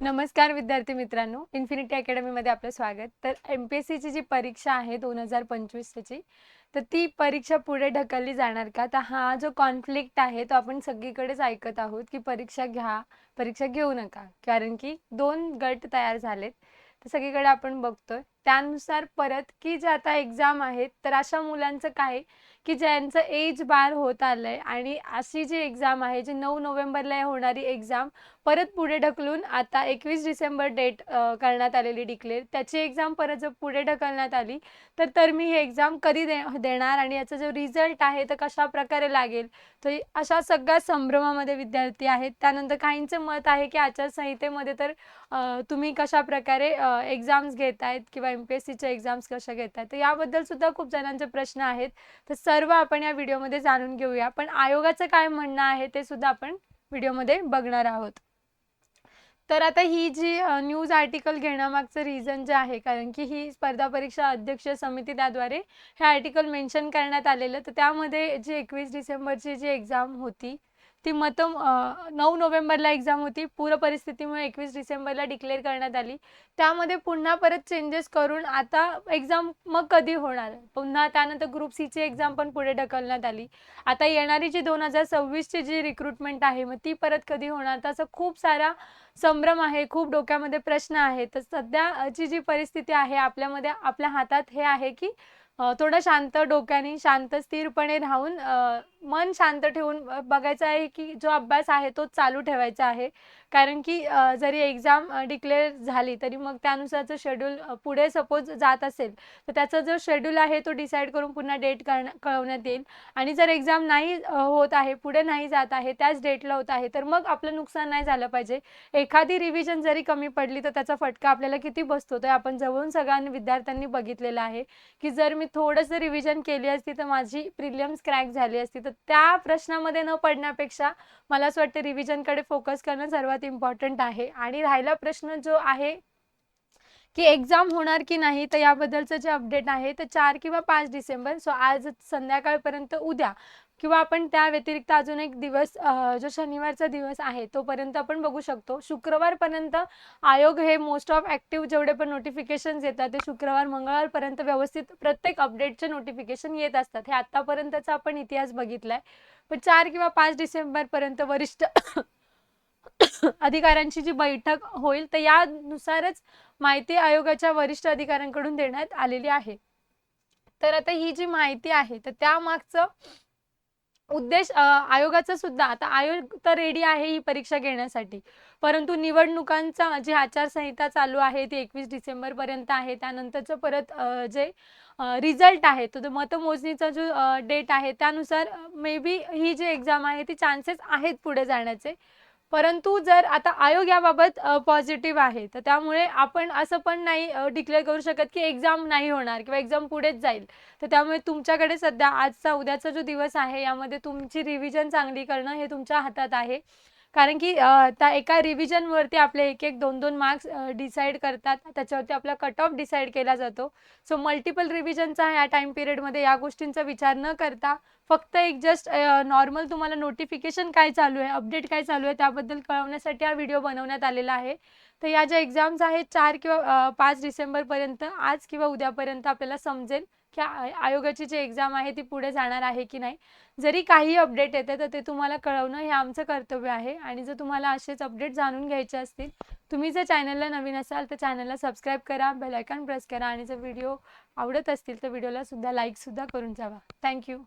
नमस्कार विद्यार्थी मित्रांनो. इन्फिनिटी अकॅडमीमध्ये आपलं स्वागत. तर एम पी एस सीची जी परीक्षा आहे दोन हजार पंचवीसची तर ती परीक्षा पुढे ढकलली जाणार का? तर हा जो कॉन्फ्लिक्ट आहे तो आपण सगळीकडेच ऐकत आहोत की परीक्षा घ्या परीक्षा घेऊ नका. कारण की दोन गट तयार झालेत. तर सगळीकडे आपण बघतोय. त्यानुसार परत की जे आता एक्झाम आहेत तर अशा मुलांचं काय? की ज्यांचं एज बार होत आलंय आणि अशी जी एक्झाम आहे जी नऊ नोव्हेंबरला होणारी एक्झाम परत पुढे ढकलून आता एकवीस डिसेंबर डेट करण्यात आलेली डिक्लेअर त्याची एक्झाम परत जर पुढे ढकलण्यात आली तर तर मी ही एक्झाम कधी दे देणार आणि याचा जो रिझल्ट आहे तर कशा प्रकारे लागेल? तर अशा सगळ्या संभ्रमामध्ये विद्यार्थी आहेत. त्यानंतर काहींचं मत आहे की आचारसंहितेमध्ये तर तुम्ही कशा प्रकारे एक्झाम्स घेत आहेत किंवा एम पी एस सीच्या एक्झाम्स कशा घेत आहेत तर याबद्दल सुद्धा खूप जणांचे प्रश्न आहेत. तर सर्व आपण या व्हिडिओमध्ये जाणून घेऊया. पण आयोगाचं काय म्हणणं आहे ते सुद्धा आपण व्हिडिओमध्ये बघणार आहोत. तर आता ही जी न्यूज आर्टिकल घेण्यामागचं रिझन जे आहे कारण की ही स्पर्धा परीक्षा अध्यक्ष समिती त्याद्वारे हे आर्टिकल मेन्शन करण्यात आलेलं. तर त्यामध्ये जी एकवीस डिसेंबरची जी एक्झाम होती ती मतं नऊ नोव्हेंबरला एक्झाम होती. पूर परिस्थितीमुळे एकवीस डिसेंबरला डिक्लेअर करण्यात आली. त्यामध्ये पुन्हा परत चेंजेस करून आता एक्झाम मग कधी होणार? पुन्हा त्यानंतर ग्रुप सीची एक्झाम पण पुढे ढकलण्यात आली. आता येणारी जी दोन हजार सव्वीसची जी रिक्रुटमेंट आहे मग ती परत कधी होणार? तर असं खूप सारा संभ्रम आहे खूप डोक्यामध्ये प्रश्न आहे तर सध्याची जी परिस्थिती आहे आपल्यामध्ये आपल्या हातात हे आहे की थोडं शांत डोक्याने शांत स्थिरपणे राहून मन शांत ठेवून बघायचं आहे की जो अभ्यास आहे तो चालू ठेवायचा आहे. कारण की जरी एक्झाम डिक्लेअर झाली तरी मग त्यानुसारचं शेड्यूल पुढे सपोज जात असेल तर त्याचा जो शेड्यूल आहे तो डिसाईड करून पुन्हा डेट कळण्या कळवण्यात येईल. आणि जर एक्झाम नाही होत आहे पुढे नाही जात आहे त्याच डेटला होत आहे तर मग आपलं नुकसान नाही झालं पाहिजे. एखादी रिव्हिजन जरी कमी पडली तर त्याचा फटका आपल्याला किती बसतो ते आपण जवळून सगळ्यांनी विद्यार्थ्यांनी बघितलेलं आहे. की जर मी थोडंसं रिव्हिजन केली असती तर माझी प्रिलियम्स क्रॅक झाली असती. तर त्या प्रश्नामध्ये न पडण्यापेक्षा मला असं वाटतं रिव्हिजनकडे फोकस करणं सर्वात इम्पॉर्टंट आहे. आणि राहिला प्रश्न जो आहे की एक्झाम होणार की नाही तर याबद्दलचं जे अपडेट आहे तर चार किंवा पाच डिसेंबर. सो आज संध्याकाळपर्यंत उद्या. किंवा आपण त्या व्यतिरिक्त अजून एक दिवस जो शनिवारचा दिवस आहे तोपर्यंत आपण बघू शकतो. शुक्रवारपर्यंत आयोग हे मोस्ट ऑफ ॲक्टिव्ह जेवढे पण नोटिफिकेशन्स येतात ते शुक्रवार मंगळवारपर्यंत व्यवस्थित प्रत्येक अपडेटचे नोटिफिकेशन येत असतात. हे आत्तापर्यंतचा आपण इतिहास बघितला आहे पण चार किंवा पाच डिसेंबरपर्यंत वरिष्ठ अधिकाऱ्यांची जी बैठक होईल तर यानुसारच माहिती आयोगाच्या वरिष्ठ अधिकाऱ्यांकडून देण्यात आलेली आहे. तर आता ही जी माहिती आहे तर त्यामागचं उद्देश आयोगाचा सुद्धा. आता आयोग तर रेडी आहे ही परीक्षा घेण्यासाठी. परंतु निवडणुकांचा जी आचारसंहिता चालू आहे ती एकवीस डिसेंबर पर्यंत आहे. त्यानंतरचं परत जे रिझल्ट आहे तो जो मतमोजणीचा जो डेट आहे त्यानुसार may be he G exam आहे ती चान्सेस आहेत पुढे जाण्याचे. परंतु जर आता आयोग याबाबत पॉझिटिव्ह आहे तर त्यामुळे आपण असं पण नाही डिक्लेअर करू शकत की एक्झाम नाही होणार किंवा एक्झाम पुढेच जाईल. तर त्यामुळे तुमच्याकडे सध्या आजचा उद्याचा जो दिवस आहे यामध्ये तुमची रिव्हिजन चांगली करणं हे तुमच्या हातात आहे. कारण की त्या एका रिव्हिजनवरती आपले एक एक दोन दोन मार्क्स डिसाईड करतात. त्याच्यावरती आपला कट ऑफ डिसाईड केला जातो. सो मल्टिपल रिव्हिजनचा या टाईम पिरियडमध्ये या गोष्टींचा विचार न करता फक्त एक जस्ट नॉर्मल तुम्हाला नोटिफिकेशन काय चालू आहे अपडेट काय चालू आहे त्याबद्दल कळवण्यासाठी हा व्हिडिओ बनवण्यात आलेला आहे. तर या ज्या एक्झाम्स आहेत चार किंवा पाच डिसेंबरपर्यंत आज किंवा उद्यापर्यंत आपल्याला समजेल. की आयोगाची जी एक्झाम आहे ती पुढे जाणार आहे की नाही? जरी काही अपडेट येते तर ते तुम्हाला कळवणं हे आमचं कर्तव्य आहे. आणि जर तुम्हाला असेच अपडेट जाणून घ्यायचे असतील तुम्ही जर चॅनलला नवीन असाल तर चॅनलला सबस्क्राईब करा बेलायकॉन प्रेस करा. आणि जर व्हिडिओ आवडत असतील तर व्हिडिओला सुद्धा लाईकसुद्धा करून जावा थँक्यू